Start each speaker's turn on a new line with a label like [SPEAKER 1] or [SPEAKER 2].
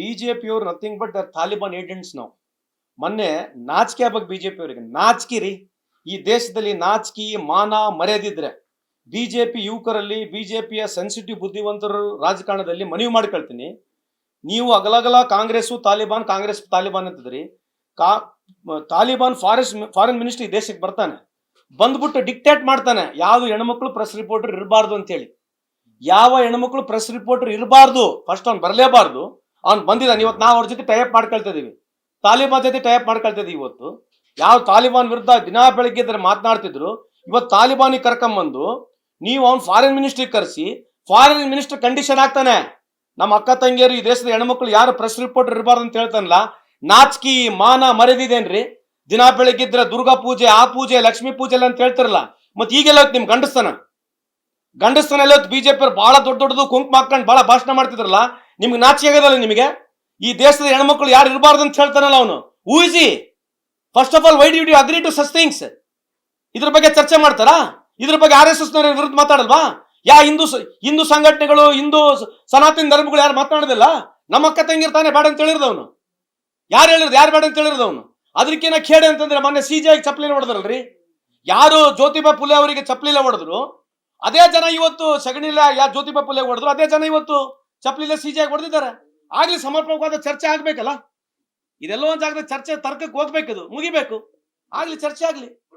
[SPEAKER 1] ಬಿಜೆಪಿಯವರು nothing but the Taliban agents ನಾವು. ಮೊನ್ನೆ ನಾಚಿಕೆ ಆಗ್ಬೇಕು ಬಿಜೆಪಿ ಅವರಿಗೆ, ನಾಚಿಕೆ ನಾಚಿಕಿರಿ ಈ ದೇಶದಲ್ಲಿ ನಾಚಿಕೆ, ಮಾನ ಮರ್ಯಾದಿದ್ರೆ ಪಿ ಯುವಕರಲ್ಲಿ ಬಿ ಜೆ ಪಿಯ ಸೆನ್ಸಿಟಿವ್ ಬುದ್ಧಿವಂತರು ರಾಜಕಾರಣದಲ್ಲಿ ಮನವಿ ಮಾಡ್ಕೊಳ್ತೀನಿ. ನೀವು ಅಗಲಗಲ ಕಾಂಗ್ರೆಸ್ಸು ತಾಲಿಬಾನ್ ಕಾಂಗ್ರೆಸ್ ತಾಲಿಬಾನ್ ಅಂತಿದ್ರಿ. ಕಾ ತಾಲಿಬಾನ್ ಫಾರೆಸ್ಟ್ ಫಾರಿನ್ ಮಿನಿಸ್ಟ್ರಿ ದೇಶಕ್ಕೆ ಬರ್ತಾನೆ. ಬಂದ್ಬಿಟ್ಟು ಡಿಕ್ಟೇಟ್ ಮಾಡ್ತಾನೆ. ಯಾವ ಹೆಣ್ಮಕ್ಳು ಪ್ರೆಸ್ ರಿಪೋರ್ಟರ್ ಇರಬಾರ್ದು ಅಂತೇಳಿ. ಯಾವ ಹೆಣ್ಮಕ್ಳು ಪ್ರೆಸ್ ರಿಪೋರ್ಟರ್ ಇರಬಾರ್ದು? ಫಸ್ಟ್ ಅವ್ನು ಬರಲೇಬಾರ್ದು. ಅವ್ನು ಬಂದಿದ್ದಾನೆ. ಇವತ್ತು ನಾವು ಅವ್ರ ಜೊತೆ ಟೈಪ್ ಮಾಡ್ಕೊಳ್ತಾ ಇದೀವಿ. ತಾಲಿಬಾನ್ ಜೊತೆ ಟೈಪ್ ಮಾಡ್ಕೊಳ್ತಾ ಇದೀವಿ ಇವತ್ತು. ಯಾವ ತಾಲಿಬಾನ್ ವಿರುದ್ಧ ದಿನಾ ಬೆಳಗ್ಗೆ ಇದ್ರೆ ಮಾತನಾಡ್ತಿದ್ರು. ಇವತ್ತು ತಾಲಿಬಾನಿಗೆ ಕರ್ಕೊಂಬಂದು ನೀವು ಅವ್ನು ಫಾರಿನ್ ಮಿನಿಸ್ಟ್ರಿಗೆ ಕರೆಸಿ ಫಾರಿನ್ ಮಿನಿಸ್ಟರ್ ಕಂಡೀಷನ್ ಆಗ್ತಾನೆ. ನಮ್ಮ ಅಕ್ಕ ತಂಗಿಯರು ಈ ದೇಶದ ಹೆಣ್ಮಕ್ಳು ಯಾರು ಪ್ರೆಸ್ ರಿಪೋರ್ಟರ್ ಇರಬಾರ್ದು ಅಂತ ಹೇಳ್ತಾನಲ್ಲ, ನಾಚಿಕೆ ಮಾನ ಮರೆದಿದೇನ್ರಿ? ದಿನ ಬೆಳಗ್ಗಿದ್ರೆ ದುರ್ಗಾ ಪೂಜೆ, ಆ ಪೂಜೆ, ಲಕ್ಷ್ಮೀ ಪೂಜೆ ಎಲ್ಲ ಅಂತ ಹೇಳ್ತಿರಲ್ಲ. ಮತ್ತೆ ಈಗೆಲ್ಲ ನಿಮ್ ಗಂಡಸ್ತನ? ಗಂಡಸ್ತನ ಎಲ್ಲ ಬಿಜೆಪಿ ಬಹಳ ದೊಡ್ಡ ದೊಡ್ಡದು ಕುಂಕುಮ ಹಾಕೊಂಡು ಬಹಳ ಭಾಷಣ ಮಾಡ್ತಿದ್ರಲ್ಲ? ನಿಮ್ಗೆ ನಾಚಿಕೆ ಆಗದಲ್ಲ ನಿಮಗೆ? ಈ ದೇಶದ ಹೆಣ್ಮಕ್ಳು ಯಾರು ಇರಬಾರ್ದು ಅಂತ ಹೇಳ್ತಾನಲ್ಲ ಅವನು. ಊಸಿ first of all why the agree to such things ಇದ್ರ ಬಗ್ಗೆ ಚರ್ಚೆ ಮಾಡ್ತಾರಾ? ಇದ್ರ ಬಗ್ಗೆ ಆರ್ ಎಸ್ ಎಸ್ ವಿರುದ್ಧ ಮಾತಾಡಲ್ವಾ? ಯಾ ಹಿಂದೂ ಹಿಂದೂ ಸಂಘಟನೆಗಳು, ಹಿಂದೂ ಸನಾತನ ಧರ್ಮಗಳು ಯಾರು ಮಾತನಾಡೋದಿಲ್ಲ? ನಮ್ಮ ಅಕ್ಕ ತಂಗಿರ್ತಾನೆ ಬೇಡ ಅಂತ ಹೇಳಿರ್ದವನು ಯಾರು ಹೇಳಿರ್ದು? ಯಾರು ಬೇಡ ಅಂತ ಹೇಳಿರ್ದವನು ಅದಕ್ಕೇನ ಖೇಡೆ ಅಂತಂದ್ರೆ ಮೊನ್ನೆ ಸಿ ಜಿ ಚಪ್ಪಲಿ ಹೊಡೆದ್ರಲ್ರಿ? ಯಾರು ಜ್ಯೋತಿಬಾ ಪುಲೆ ಅವರಿಗೆ ಚಪ್ಪಲಿಲ್ಲ ಹೊಡೆದ್ರು? ಅದೇ ಜನ ಇವತ್ತು ಸಗಣಿಲ್ಲ ಯಾ ಜ್ಯೋತಿ ಬಪ್ಪುಲೆ ಹೊಡೆದ್ರು, ಅದೇ ಜನ ಇವತ್ತು ಚಪ್ಪಲಿಲ್ಲ ಸಿ ಜಿ ಹೊಡೆದಿದ್ದಾರೆ. ಆಗ್ಲಿ ಸಮರ್ಪಕವಾದ ಚರ್ಚೆ ಆಗ್ಬೇಕಲ್ಲ? ಇದೆಲ್ಲ ಒಂದು ಜಾಗದ ಚರ್ಚೆ ತರ್ಕಕ್ಕೆ ಹೋಗ್ಬೇಕಿದು, ಮುಗಿಬೇಕು. ಆಗ್ಲಿ ಚರ್ಚೆ ಆಗ್ಲಿ.